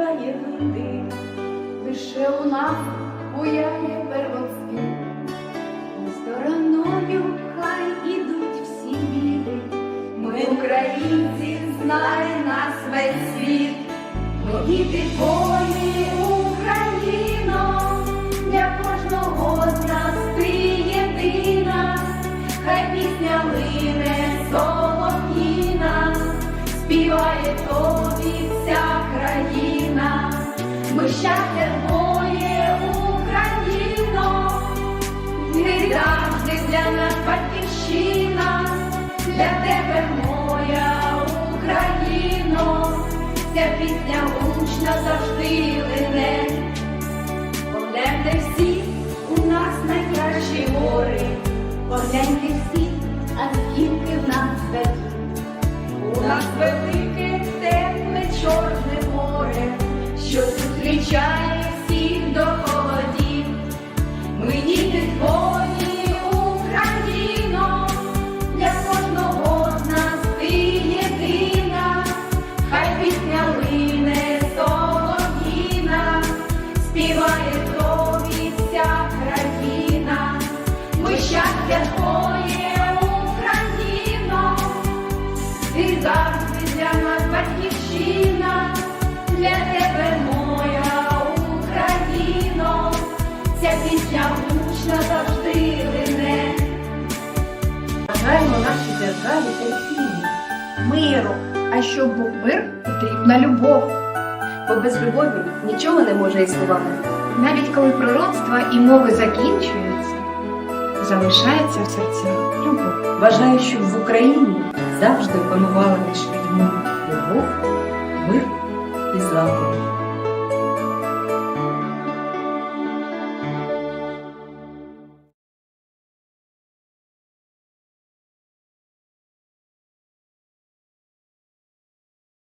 один, лише у нас буяє первоцвіт. Стороною хай ідуть всі біди. Ми, українці, знає нас весь світ. Ми діти твої, Україно, для кожного з нас ти єдина, хай пісня лине Твоє, Україно, ти для нас батьківщина, для тебе моя Україно, ця пісня гучна завжди лине. Погляньте всі, у нас найкращі гори, погляньте всі, а скільки в нас святів. У нас велике тебе моя Україно, ця пісня гучна завжди лине. Бажаємо нашій державі терпіння, миру. А щоб був мир, потрібна любов. Бо без любові нічого не може існувати. Навіть коли пророцтва і мови закінчуються, залишається в серцях любов. Бажаю, щоб в Україні завжди панувала між людьми любов, мир і злагода.